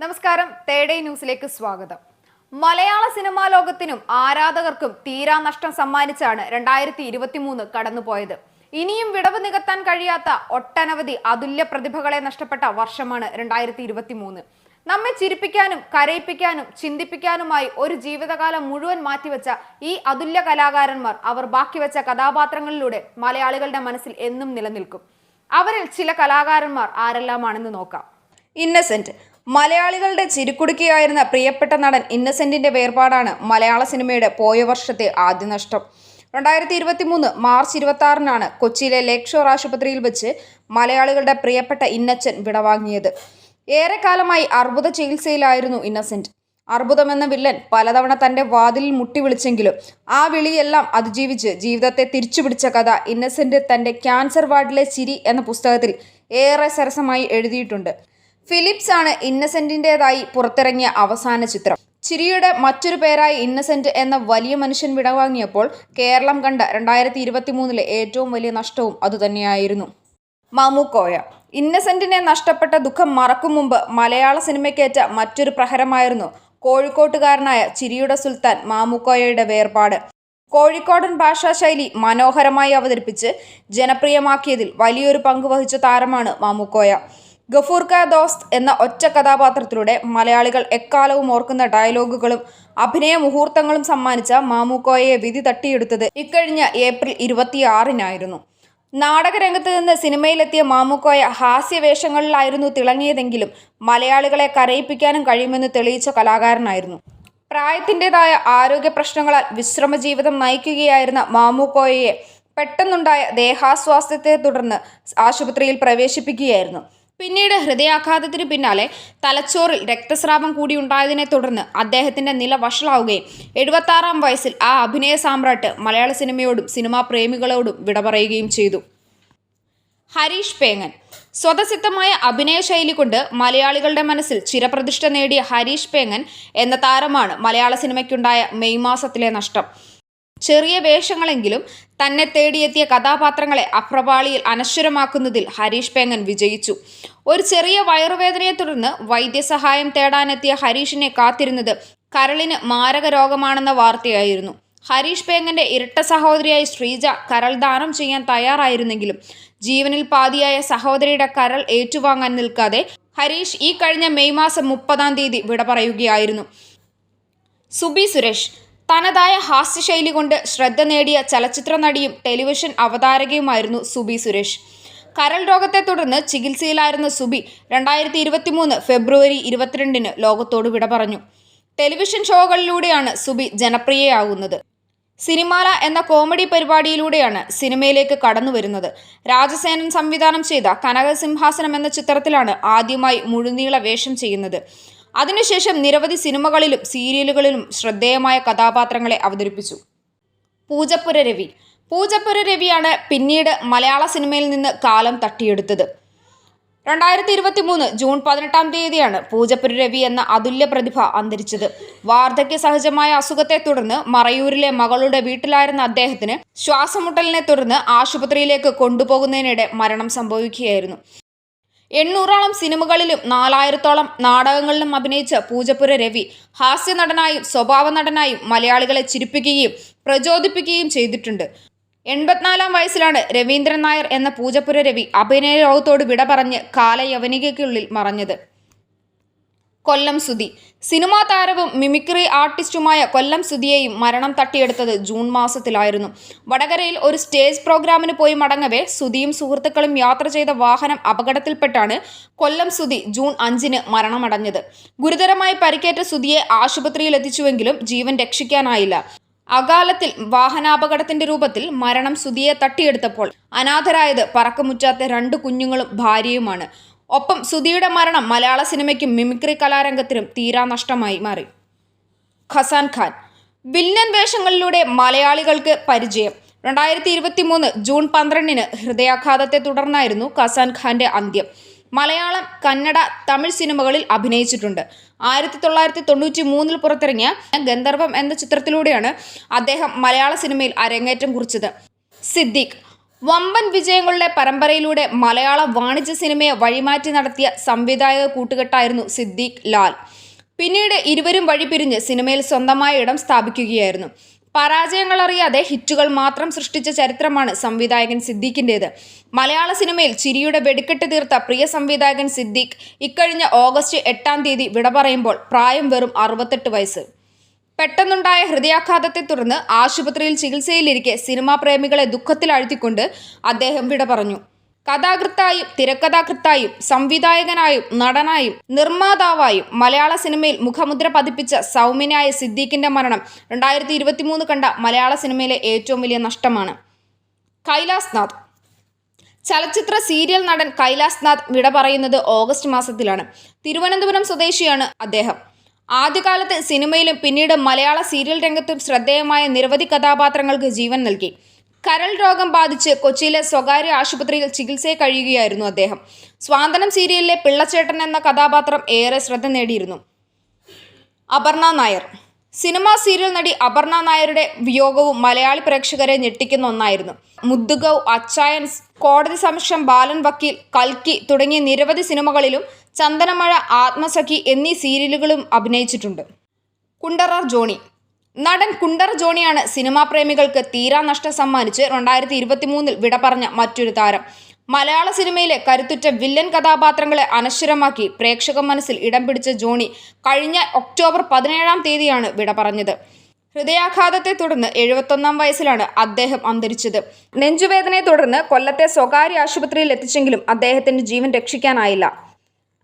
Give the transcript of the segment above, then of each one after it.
നമസ്കാരം. തേഡേ ന്യൂസിലേക്ക് സ്വാഗതം. മലയാള സിനിമാ ലോകത്തിനും ആരാധകർക്കും തീരാ നഷ്ടം സമ്മാനിച്ചാണ് രണ്ടായിരത്തി ഇരുപത്തി മൂന്ന് കടന്നുപോയത്. ഇനിയും വിടവ് നികത്താൻ കഴിയാത്ത ഒട്ടനവധി അതുല്യ പ്രതിഭകളെ നഷ്ടപ്പെട്ട വർഷമാണ് രണ്ടായിരത്തി ഇരുപത്തി മൂന്ന് നമ്മെ ചിരിപ്പിക്കാനും കരയിപ്പിക്കാനും ചിന്തിപ്പിക്കാനുമായി ഒരു ജീവിതകാലം മുഴുവൻ മാറ്റിവെച്ച ഈ അതുല്യ കലാകാരന്മാർ അവർ ബാക്കി വെച്ച കഥാപാത്രങ്ങളിലൂടെ മലയാളികളുടെ മനസ്സിൽ എന്നും നിലനിൽക്കും. അവരിൽ ചില കലാകാരന്മാർ ആരെല്ലാമാണെന്ന് നോക്കാം. ഇന്നസെന്റ് മലയാളികളുടെ ചിരിക്കുടുക്കിയായിരുന്ന പ്രിയപ്പെട്ട നടൻ ഇന്നസെന്റിന്റെ വേർപാടാണ് മലയാള സിനിമയുടെ പോയ വർഷത്തെ ആദ്യ നഷ്ടം. രണ്ടായിരത്തി ഇരുപത്തി മൂന്ന് മാർച്ച് ഇരുപത്തി ആറിനാണ് കൊച്ചിയിലെ ലേക്ഷോർ ആശുപത്രിയിൽ വെച്ച് മലയാളികളുടെ പ്രിയപ്പെട്ട ഇന്നച്ചൻ വിടവാങ്ങിയത്. ഏറെക്കാലമായി അർബുദ ചികിത്സയിലായിരുന്നു ഇന്നസെന്റ്. അർബുദമെന്ന വില്ലൻ പലതവണ തന്റെ വാതിലിൽ മുട്ടി വിളിച്ചെങ്കിലും ആ വിളിയെല്ലാം അതിജീവിച്ച് ജീവിതത്തെ തിരിച്ചുപിടിച്ച കഥ ഇന്നസെന്റ് തന്റെ ക്യാൻസർ വാർഡിലെ ചിരി എന്ന പുസ്തകത്തിൽ ഏറെ സരസമായി എഴുതിയിട്ടുണ്ട്. ഫിലിപ്സ് ആണ് ഇന്നസെന്റിന്റെതായി പുറത്തിറങ്ങിയ അവസാന ചിത്രം. ചിരിയുടെ മറ്റൊരു പേരായ ഇന്നസെന്റ് എന്ന വലിയ മനുഷ്യൻ വിടവാങ്ങിയപ്പോൾ കേരളം കണ്ട രണ്ടായിരത്തി ഇരുപത്തി മൂന്നിലെ ഏറ്റവും വലിയ നഷ്ടവും അതുതന്നെയായിരുന്നു. മാമുക്കോയ ഇന്നസെന്റിനെ നഷ്ടപ്പെട്ട ദുഃഖം മറക്കും മുമ്പ് മലയാള സിനിമയ്ക്കേറ്റ മറ്റൊരു പ്രഹരമായിരുന്നു കോഴിക്കോട്ടുകാരനായ ചിരിയുടെ സുൽത്താൻ മാമുക്കോയയുടെ വേർപാട്. കോഴിക്കോടൻ ഭാഷാശൈലി മനോഹരമായി അവതരിപ്പിച്ച് ജനപ്രിയമാക്കിയതിൽ വലിയൊരു പങ്ക് വഹിച്ച താരമാണ് മാമുക്കോയ ഗഫൂർ ക ദോസ്ത് എന്ന ഒറ്റ കഥാപാത്രത്തിലൂടെ മലയാളികൾ എക്കാലവും ഓർക്കുന്ന ഡയലോഗുകളും അഭിനയ മുഹൂർത്തങ്ങളും സമ്മാനിച്ച മാമൂക്കോയെ വിധി തട്ടിയെടുത്തത് ഇക്കഴിഞ്ഞ ഏപ്രിൽ ഇരുപത്തിയാറിനായിരുന്നു. നാടകരംഗത്ത് നിന്ന് സിനിമയിലെത്തിയ മാമുക്കോയ ഹാസ്യവേഷങ്ങളിലായിരുന്നു തിളങ്ങിയതെങ്കിലും മലയാളികളെ കരയിപ്പിക്കാനും കഴിയുമെന്ന് തെളിയിച്ച കലാകാരനായിരുന്നു. പ്രായത്തിന്റെതായ ആരോഗ്യ പ്രശ്നങ്ങളാൽ വിശ്രമ ജീവിതം നയിക്കുകയായിരുന്ന മാമുക്കോയയെ പെട്ടെന്നുണ്ടായ ദേഹാസ്വാസ്ഥ്യത്തെ തുടർന്ന് ആശുപത്രിയിൽ പ്രവേശിപ്പിക്കുകയായിരുന്നു. പിന്നീട് ഹൃദയാഘാതത്തിന് പിന്നാലെ തലച്ചോറിൽ രക്തസ്രാവം കൂടി ഉണ്ടായതിനെ തുടർന്ന് അദ്ദേഹത്തിന്റെ നില വഷളാവുകയും എഴുപത്താറാം വയസ്സിൽ ആ അഭിനയ സാമ്രാട്ട് മലയാള സിനിമയോടും സിനിമാ പ്രേമികളോടും വിട പറയുകയും ചെയ്തു. ഹരീഷ് പേങ്ങൻ. സ്വതസിദ്ധമായ അഭിനയ ശൈലി കൊണ്ട് മലയാളികളുടെ മനസ്സിൽ ചിരപ്രതിഷ്ഠ നേടിയ ഹരീഷ് പേങ്ങൻ എന്ന താരമാണ് മലയാള സിനിമയ്ക്കുണ്ടായ മെയ് മാസത്തിലെ നഷ്ടം. ചെറിയ വേഷങ്ങളെങ്കിലും തന്നെ തേടിയെത്തിയ കഥാപാത്രങ്ങളെ അപ്രപാളിയിൽ അനശ്വരമാക്കുന്നതിൽ ഹരീഷ് പേങ്ങൻ വിജയിച്ചു. ഒരു ചെറിയ വയറുവേദനയെ തുടർന്ന് വൈദ്യസഹായം തേടാനെത്തിയ ഹരീഷിനെ കാത്തിരുന്നത് കരളിന് മാരക രോഗമാണെന്ന വാർത്തയായിരുന്നു. ഹരീഷ് പേങ്ങന്റെ ഇരട്ട സഹോദരിയായ ശ്രീജ കരൾ ദാനം ചെയ്യാൻ തയ്യാറായിരുന്നെങ്കിലും ജീവനിൽ പാതിയായ സഹോദരിയുടെ കരൾ ഏറ്റുവാങ്ങാൻ നിൽക്കാതെ ഹരീഷ് ഈ കഴിഞ്ഞ മെയ് മാസം മുപ്പതാം തീയതി വിട പറയുകയായിരുന്നു. സുബി സുരേഷ് തനതായ ഹാസ്യശൈലി കൊണ്ട് ശ്രദ്ധ നേടിയ ചലച്ചിത്ര നടിയും ടെലിവിഷൻ അവതാരകയുമായിരുന്നു സുബി സുരേഷ്. കരൾ രോഗത്തെ തുടർന്ന് ചികിത്സയിലായിരുന്ന സുബി രണ്ടായിരത്തി ഇരുപത്തി മൂന്ന് ഫെബ്രുവരി ഇരുപത്തിരണ്ടിന് ലോകത്തോട് വിട പറഞ്ഞു. ടെലിവിഷൻ ഷോകളിലൂടെയാണ് സുബി ജനപ്രിയയാകുന്നത് സിനിമാല എന്ന കോമഡി പരിപാടിയിലൂടെയാണ് സിനിമയിലേക്ക് കടന്നു വരുന്നത്. രാജസേനൻ സംവിധാനം ചെയ്ത കനകസിംഹാസനം എന്ന ചിത്രത്തിലാണ് ആദ്യമായി മുഴുനീള വേഷം ചെയ്യുന്നത്. അതിനുശേഷം നിരവധി സിനിമകളിലും സീരിയലുകളിലും ശ്രദ്ധേയമായ കഥാപാത്രങ്ങളെ അവതരിപ്പിച്ചു. പൂജപ്പുര രവി. പൂജപ്പുര രവിയാണ് പിന്നീട് മലയാള സിനിമയിൽ നിന്ന് കാലം തട്ടിയെടുത്തത്. രണ്ടായിരത്തി ഇരുപത്തി മൂന്ന് ജൂൺ പതിനെട്ടാം തീയതിയാണ് പൂജപ്പുര രവി എന്ന അതുല്യ പ്രതിഭ അന്തരിച്ചത്. വാർദ്ധക്യ സഹജമായ അസുഖത്തെ തുടർന്ന് മറയൂരിലെ മകളുടെ വീട്ടിലായിരുന്ന അദ്ദേഹത്തിന് ശ്വാസമുട്ടലിനെ തുടർന്ന് ആശുപത്രിയിലേക്ക് കൊണ്ടുപോകുന്നതിനിടെ മരണം സംഭവിക്കുകയായിരുന്നു. എണ്ണൂറോളം സിനിമകളിലും നാലായിരത്തോളം നാടകങ്ങളിലും അഭിനയിച്ച പൂജപ്പുര രവി ഹാസ്യ നടനായും സ്വഭാവ നടനായും മലയാളികളെ ചിരിപ്പിക്കുകയും പ്രചോദിപ്പിക്കുകയും ചെയ്തിട്ടുണ്ട്. എൺപത്തിനാലാം വയസ്സിലാണ് രവീന്ദ്രൻ നായർ എന്ന പൂജപ്പുര രവി അഭിനയ ലോകത്തോട് വിട പറഞ്ഞ് കാലയവനികയ്ക്കുള്ളിൽ മറഞ്ഞത്. കൊല്ലം സുധി. സിനിമാ താരവും മിമിക്രി ആർട്ടിസ്റ്റുമായ കൊല്ലം സുധിയെയും മരണം തട്ടിയെടുത്തത് ജൂൺ മാസത്തിലായിരുന്നു. വടകരയിൽ ഒരു സ്റ്റേജ് പ്രോഗ്രാമിന് പോയി മടങ്ങവേ സുധിയും സുഹൃത്തുക്കളും യാത്ര ചെയ്ത വാഹനം അപകടത്തിൽപ്പെട്ടാണ് കൊല്ലം സുധി ജൂൺ അഞ്ചിന് മരണമടഞ്ഞത്. ഗുരുതരമായി പരിക്കേറ്റ സുധിയെ ആശുപത്രിയിൽ എത്തിച്ചുവെങ്കിലും ജീവൻ രക്ഷിക്കാനായില്ല. അകാലത്തിൽ വാഹനാപകടത്തിന്റെ രൂപത്തിൽ മരണം സുധിയെ തട്ടിയെടുത്തപ്പോൾ അനാഥരായത് പറക്കമുറ്റാത്ത രണ്ട് കുഞ്ഞുങ്ങളും ഭാര്യയുമാണ്. ഒപ്പം സുധിയുടെ മരണം മലയാള സിനിമയ്ക്കും മിമിക്രി കലാരംഗത്തിനും തീരാ നഷ്ടമായി മാറി. ഖസാൻ ഖാൻ വില്ലൻ വേഷങ്ങളിലൂടെ മലയാളികൾക്ക് പരിചയം. രണ്ടായിരത്തി ഇരുപത്തി മൂന്ന് ജൂൺ പന്ത്രണ്ടിന് ഹൃദയാഘാതത്തെ തുടർന്നായിരുന്നു ഖസാൻ ഖാന്റെ അന്ത്യം. മലയാളം കന്നഡ തമിഴ് സിനിമകളിൽ അഭിനയിച്ചിട്ടുണ്ട്. ആയിരത്തി തൊള്ളായിരത്തി തൊണ്ണൂറ്റി മൂന്നിൽ പുറത്തിറങ്ങിയ ഗന്ധർവം എന്ന ചിത്രത്തിലൂടെയാണ് അദ്ദേഹം മലയാള സിനിമയിൽ അരങ്ങേറ്റം കുറിച്ചത്. സിദ്ദീഖ് വമ്പൻ വിജയങ്ങളുടെ പരമ്പരയിലൂടെ മലയാള വാണിജ്യ സിനിമയെ വഴിമാറ്റി നടത്തിയ സംവിധായക കൂട്ടുകെട്ടായിരുന്നു സിദ്ദീഖ് ലാൽ. പിന്നീട് ഇരുവരും വഴിപിരിഞ്ഞ് സിനിമയിൽ സ്വന്തമായ ഇടം സ്ഥാപിക്കുകയായിരുന്നു. പരാജയങ്ങൾ അറിയാതെ ഹിറ്റുകൾ മാത്രം സൃഷ്ടിച്ച ചരിത്രമാണ് സംവിധായകൻ സിദ്ദീഖിന്റേത്. മലയാള സിനിമയിൽ ചിരിയുടെ വെടിക്കെട്ട് തീർത്ത പ്രിയ സംവിധായകൻ സിദ്ദീഖ് ഇക്കഴിഞ്ഞ ഓഗസ്റ്റ് എട്ടാം തീയതി വിട പറയുമ്പോൾ പ്രായം വെറും അറുപത്തെട്ട് വയസ്സ്. പെട്ടെന്നുണ്ടായ ഹൃദയാഘാതത്തെ തുടർന്ന് ആശുപത്രിയിൽ ചികിത്സയിലിരിക്കെ സിനിമാ പ്രേമികളെ ദുഃഖത്തിലാഴ്ത്തിക്കൊണ്ട് അദ്ദേഹം വിട പറഞ്ഞു. കഥാകൃത്തായും തിരക്കഥാകൃത്തായും സംവിധായകനായും നടനായും നിർമ്മാതാവായും മലയാള സിനിമയിൽ മുഖമുദ്ര പതിപ്പിച്ച സൗമ്യനായ സിദ്ദീഖിന്റെ മരണം രണ്ടായിരത്തി ഇരുപത്തിമൂന്ന് കണ്ട മലയാള സിനിമയിലെ ഏറ്റവും വലിയ നഷ്ടമാണ്. കൈലാസ് നാഥ്. ചലച്ചിത്ര സീരിയൽ നടൻ കൈലാസ് നാഥ് വിട പറയുന്നത് ഓഗസ്റ്റ് മാസത്തിലാണ്. തിരുവനന്തപുരം സ്വദേശിയാണ് അദ്ദേഹം. ആദ്യകാലത്ത് സിനിമയിലും പിന്നീട് മലയാള സീരിയൽ രംഗത്തും ശ്രദ്ധേയമായ നിരവധി കഥാപാത്രങ്ങൾക്ക് ജീവൻ നൽകി. കരൾ രോഗം ബാധിച്ച് കൊച്ചിയിലെ സ്വകാര്യ ആശുപത്രിയിൽ ചികിത്സയിൽ കഴിയുകയായിരുന്നു അദ്ദേഹം. സ്വാന്തനം സീരിയലിലെ പിള്ളച്ചേട്ടൻ എന്ന കഥാപാത്രം ഏറെ ശ്രദ്ധ നേടിയിരുന്നു. അപർണ നായർ. സിനിമാ സീരിയൽ നടി അപർണ നായരുടെ വിയോഗവും മലയാളി പ്രേക്ഷകരെ ഞെട്ടിക്കുന്ന ഒന്നായിരുന്നു. മുദ്ദുഗൗ അച്ചായൻസ് കോടതി സമക്ഷം ബാലൻ വക്കീൽ കൽക്കി തുടങ്ങിയ നിരവധി സിനിമകളിലും ചന്ദനമഴ ആത്മസഖി എന്നീ സീരിയലുകളും അഭിനയിച്ചിട്ടുണ്ട്. കുണ്ടറ ജോണി. നടൻ കുണ്ടർ ജോണിയാണ് സിനിമാ പ്രേമികൾക്ക് തീരാ നഷ്ടം സമ്മാനിച്ച് രണ്ടായിരത്തി ഇരുപത്തി മൂന്നിൽ വിട പറഞ്ഞ മറ്റൊരു താരം. മലയാള സിനിമയിലെ കരുത്തുറ്റ വില്ലൻ കഥാപാത്രങ്ങളെ അനശ്വരമാക്കി പ്രേക്ഷക മനസ്സിൽ ഇടം പിടിച്ച ജോണി കഴിഞ്ഞ ഒക്ടോബർ പതിനേഴാം തീയതിയാണ് വിട പറഞ്ഞത്. ഹൃദയാഘാതത്തെ തുടർന്ന് എഴുപത്തൊന്നാം വയസ്സിലാണ് അദ്ദേഹം അന്തരിച്ചത്. നെഞ്ചുവേദനയെ തുടർന്ന് കൊല്ലത്തെ സ്വകാര്യ ആശുപത്രിയിൽ എത്തിച്ചെങ്കിലും അദ്ദേഹത്തിന്റെ ജീവൻ രക്ഷിക്കാനായില്ല.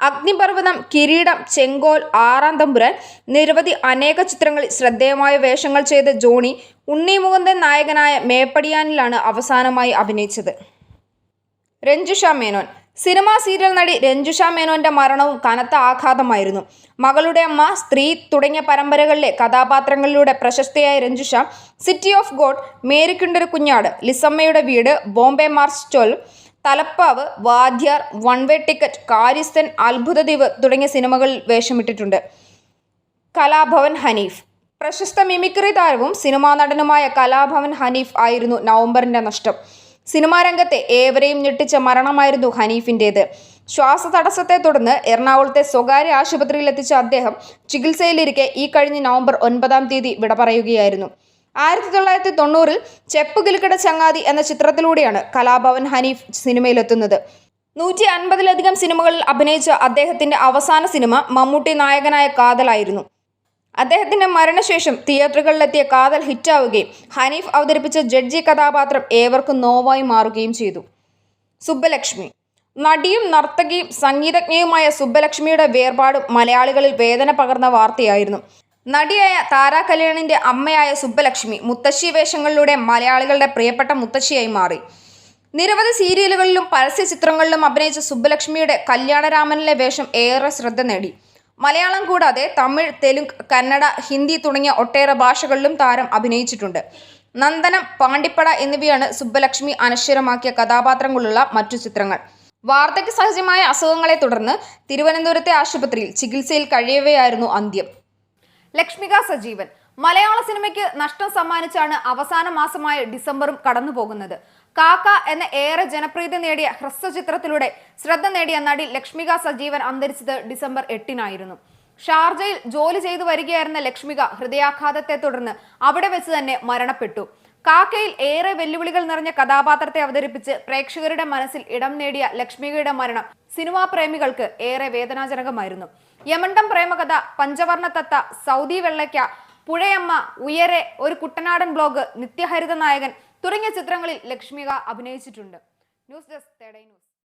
അഗ്നിപർവതം കിരീടം ചെങ്കോൽ ആറാം തമ്പുരാൻ നിരവധി അനേക ചിത്രങ്ങളിൽ ശ്രദ്ധേയമായ വേഷങ്ങൾ ചെയ്ത ജോണി ഉണ്ണി മുകുന്ദൻ നായകനായ മേപ്പടിയാനിലാണ് അവസാനമായി അഭിനയിച്ചത്. രഞ്ജുഷ മേനോൻ. സിനിമാ സീരിയൽ നടി രഞ്ജുഷ മേനോന്റെ മരണവും കനത്ത ആഘാതമായിരുന്നു. മകളുടെ അമ്മ സ്ത്രീ തുടങ്ങിയ പരമ്പരകളിലെ കഥാപാത്രങ്ങളിലൂടെ പ്രശസ്തയായ Ranjusha city of God Marykkundoru Kunjaadu ലിസമ്മയുടെ വീട് ബോംബെ മാർച്ച് ട്വൽവ് തലപ്പാവ് വാദ്യാർ വൺ വേ ടിക്കറ്റ് കാര്യസ്ഥൻ അത്ഭുതദ്വീപ് തുടങ്ങിയ സിനിമകളിൽ വേഷമിട്ടിട്ടുണ്ട്. കലാഭവൻ ഹനീഫ്. പ്രശസ്ത മിമിക്രി താരവും സിനിമാ നടനുമായ കലാഭവൻ ഹനീഫ് ആയിരുന്നു നവംബറിന്റെ നഷ്ടം. സിനിമാ രംഗത്തെ ഏവരെയും ഞെട്ടിച്ച മരണമായിരുന്നു ഹനീഫിന്റേത് ശ്വാസതടസ്സത്തെ തുടർന്ന് എറണാകുളത്തെ സ്വകാര്യ ആശുപത്രിയിൽ എത്തിച്ച അദ്ദേഹം ചികിത്സയിലിരിക്കെ ഈ കഴിഞ്ഞ നവംബർ ഒൻപതാം തീയതി വിട പറയുകയായിരുന്നു. ആയിരത്തി തൊള്ളായിരത്തി തൊണ്ണൂറിൽ ചെപ്പ് കിലുക്കട ചങ്ങാതി എന്ന ചിത്രത്തിലൂടെയാണ് കലാഭവൻ ഹനീഫ് സിനിമയിലെത്തുന്നത്. നൂറ്റി അൻപതിലധികം സിനിമകളിൽ അഭിനയിച്ച അദ്ദേഹത്തിന്റെ അവസാന സിനിമ മമ്മൂട്ടി നായകനായ കാതലായിരുന്നു. അദ്ദേഹത്തിന്റെ മരണശേഷം തിയേറ്ററുകളിലെത്തിയ കാതൽ ഹിറ്റാവുകയും ഹനീഫ് അവതരിപ്പിച്ച ജഡ്ജി കഥാപാത്രം ഏവർക്കും നോവായി മാറുകയും ചെയ്തു. സുബ്ബലക്ഷ്മി. നടിയും നർത്തകിയും സംഗീതജ്ഞയുമായ സുബ്ബലക്ഷ്മിയുടെ വേർപാടും മലയാളികളിൽ വേദന പകർന്ന വാർത്തയായിരുന്നു. നടിയായ താരാ കല്യാണിന്റെ അമ്മയായ സുബ്ബലക്ഷ്മി മുത്തശ്ശി വേഷങ്ങളിലൂടെ മലയാളികളുടെ പ്രിയപ്പെട്ട മുത്തശ്ശിയായി മാറി. നിരവധി സീരിയലുകളിലും പരസ്യ ചിത്രങ്ങളിലും അഭിനയിച്ച സുബ്ബലക്ഷ്മിയുടെ കല്യാണരാമനിലെ വേഷം ഏറെ ശ്രദ്ധ നേടി. മലയാളം കൂടാതെ തമിഴ് തെലുങ്ക് കന്നഡ ഹിന്ദി തുടങ്ങിയ ഒട്ടേറെ ഭാഷകളിലും താരം അഭിനയിച്ചിട്ടുണ്ട്. നന്ദനം പാണ്ടിപ്പട എന്നിവയാണ് സുബ്ബലക്ഷ്മി അനശ്വരമാക്കിയ കഥാപാത്രങ്ങളുള്ള മറ്റു ചിത്രങ്ങൾ. വാർദ്ധക്യ സഹജമായ അസുഖങ്ങളെ തുടർന്ന് തിരുവനന്തപുരത്തെ ആശുപത്രിയിൽ ചികിത്സയിൽ കഴിയവെയായിരുന്നു അന്ത്യം. ലക്ഷ്മിക സജീവൻ. മലയാള സിനിമയ്ക്ക് നഷ്ടം സമ്മാനിച്ചാണ് അവസാന മാസമായ ഡിസംബറും കടന്നു പോകുന്നത് കാക്ക എന്ന ഏറെ ജനപ്രീതി നേടിയ ഹ്രസ്വ ചിത്രത്തിലൂടെ ശ്രദ്ധ നേടിയ നടി ലക്ഷ്മിക സജീവൻ അന്തരിച്ചത് ഡിസംബർ എട്ടിനായിരുന്നു. ഷാർജയിൽ ജോലി ചെയ്തു വരികയായിരുന്ന ലക്ഷ്മിക ഹൃദയാഘാതത്തെ തുടർന്ന് അവിടെ വെച്ച് തന്നെ മരണപ്പെട്ടു. കാക്കയിൽ ഏറെ വെല്ലുവിളികൾ നിറഞ്ഞ കഥാപാത്രത്തെ അവതരിപ്പിച്ച് പ്രേക്ഷകരുടെ മനസ്സിൽ ഇടം നേടിയ ലക്ഷ്മികയുടെ മരണം സിനിമാ പ്രേമികൾക്ക് ഏറെ വേദനാജനകമായിരുന്നു. യമണ്ടം പ്രേമകഥ പഞ്ചവർണ തത്ത സൗദി വെള്ളയ്ക്ക പുഴയമ്മ ഉയരെ ഒരു കുട്ടനാടൻ ബ്ലോഗ് നിത്യഹരിത നായകൻ തുടങ്ങിയ ചിത്രങ്ങളിൽ ലക്ഷ്മിക അഭിനയിച്ചിട്ടുണ്ട്. ന്യൂസ് ഡെസ്ക് തേടൈ ന്യൂസ്.